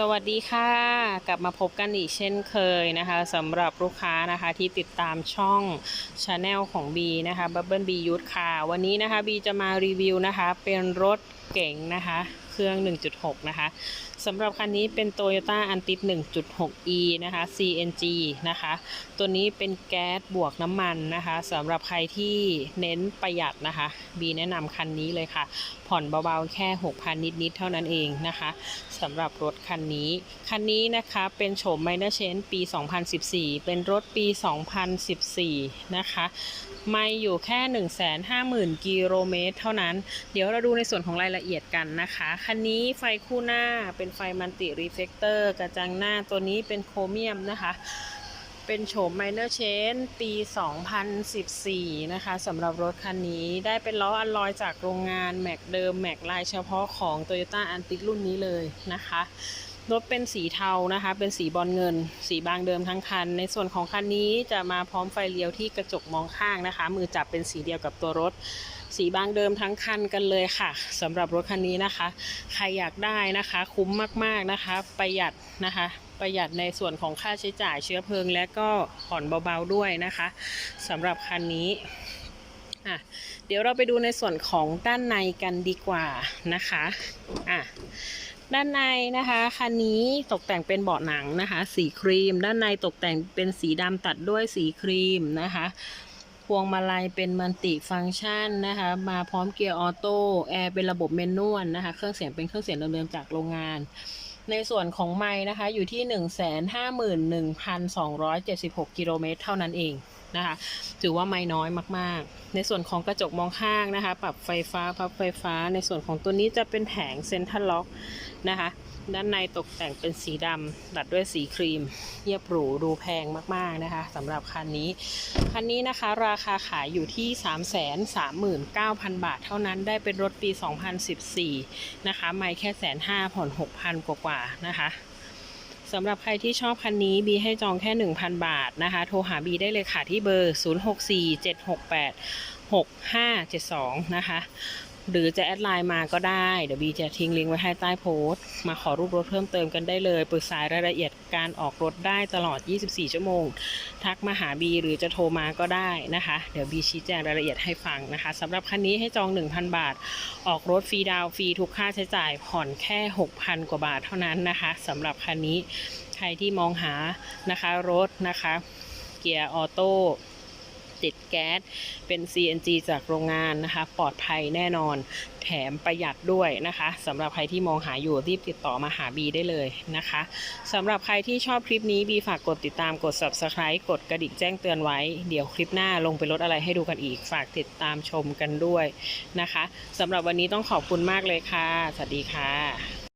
สวัสดีค่ะ กลับมาพบกันอีกเช่นเคยนะคะสำหรับลูกค้านะคะที่ติดตามช่องชาแนลของ B นะคะ Bubble B Youth ค่ะ วันนี้นะคะ B จะมารีวิวนะคะ เป็นรถเก๋งนะคะ เครื่อง 1.6 นะคะสำหรับคันนี้เป็น Toyota a n t i 1.6e นะคะ CNG นะคะ ตัวนี้เป็นแก๊สบวกน้ำมันนะคะสำหรับใครที่เน้นประหยัดนะคะ บีแนะนำคันนี้เลยค่ะ ผ่อนเบาๆแค่ 6,000 นิดๆ เท่านั้นเองนะคะสำหรับรถคันนี้ คันนี้นะคะเป็นโฉม Minor Change ปี 2014 เป็นรถปี 2014 นะคะ ไม่อยู่แค่ 150,000 กิโลเมตร เท่านั้น เดี๋ยวเราดูในส่วนของรายละเอียดกันนะคะ คันนี้ไฟคู่หน้าเป็นไฟมันติรีเฟกเตอร์กระจังหน้าตัวนี้เป็นโครเมียมนะคะ เป็นโฉม Minor Change ปี 2014 นะคะสำหรับรถคันนี้ได้เป็นล้ออัลลอยจากโรงงาน แม็กเดิม แม็กลายเฉพาะของ Toyota a n t i รุ่นนี้เลยนะคะ รถเป็นสีเทานะคะ เป็นสีบอลเงิน สีบางเดิมทั้งคัน ในส่วนของคันนี้จะมาพร้อมไฟเลี้ยวที่กระจกมองข้างนะคะ มือจับเป็นสีเดียวกับตัวรถ สีบางเดิมทั้งคันกันเลยค่ะสำหรับรถคันนี้นะคะ ใครอยากได้นะคะ คุ้มมากๆนะคะ ประหยัดนะคะ ประหยัดในส่วนของค่าใช้จ่ายเชื้อเพลิง และก็ผ่อนเบาๆด้วยนะคะสำหรับคันนี้อะเดี๋ยวเราไปดูในส่วนของด้านในกันดีกว่านะคะอะ ด้านในนะคะคันนี้ตกแต่งเป็นเบาะหนังนะคะ สีครีม ด้านในตกแต่งเป็นสีดำตัดด้วยสีครีมนะคะพวงมาลัยเป็นมัลติฟังก์ชันนะคะ มาพร้อมเกียร์ออโต้แอร์เป็นระบบเมนนวลนะคะ เครื่องเสียงเป็นเครื่องเสียงเดิมๆจากโรงงาน ในส่วนของไม้นะคะอยู่ที่ 151,276 กิโลเมตรเท่านั้นเอง นะคะ ถือว่าไม่น้อยมาก ๆ ในส่วนของกระจกมองข้างนะคะ ปรับไฟฟ้าพับไฟฟ้า ในส่วนของตัวนี้จะเป็นแผงเซ็นทรัลล็อกนะคะ ด้านในตกแต่งเป็นสีดำตัดด้วยสีครีมเยียบหรูดูแพงมาก ๆ นะคะสำหรับคันนี้ คันนี้นะคะราคาขายอยู่ที่ 339,000 บาทเท่านั้นได้เป็นรถปี 2014 นะคะ ไม่แค่แสนห้าผ่อน 6,000 กว่าๆนะคะ สำหรับใครที่ชอบคันนี้บีให้จองแค่ 1,000 บาทนะคะ โทรหาบีได้เลยค่ะที่เบอร์6572 นะคะ หรือจะแอดไลน์มาก็ได้ เดี๋ยวบีจะทิ้งลิงก์ไว้ให้ใต้โพสต์ มาขอรูปรถเพิ่มเติมกันได้เลย ปรึกษารายละเอียดการออกรถได้ตลอด 24 ชั่วโมง ทักมาหาบีหรือจะโทรมาก็ได้นะคะ เดี๋ยวบีชี้แจงรายละเอียดให้ฟังนะคะสำหรับคันนี้ให้จอง 1,000 บาท ออกรถฟรีดาวฟรีทุกค่าใช้จ่ายผ่อนแค่ 6,000 กว่าบาทเท่านั้นนะคะสำหรับคันนี้ใครที่มองหานะคะรถนะคะ เกียร์ออโต้ ติดแก๊ส เป็น CNG จากโรงงานนะคะ ปลอดภัยแน่นอน แถมประหยัดด้วยนะคะสำหรับใครที่มองหาอยู่รีบติดต่อมาหาบีได้เลยนะคะสำหรับใครที่ชอบคลิปนี้บีฝากกดติดตามกด subscribe กดกระดิ่งแจ้งเตือนไว้ เดี๋ยวคลิปหน้าลงไปลดอะไรให้ดูกันอีก ฝากติดตามชมกันด้วยนะคะสำหรับวันนี้ต้องขอบคุณมากเลยค่ะ สวัสดีค่ะ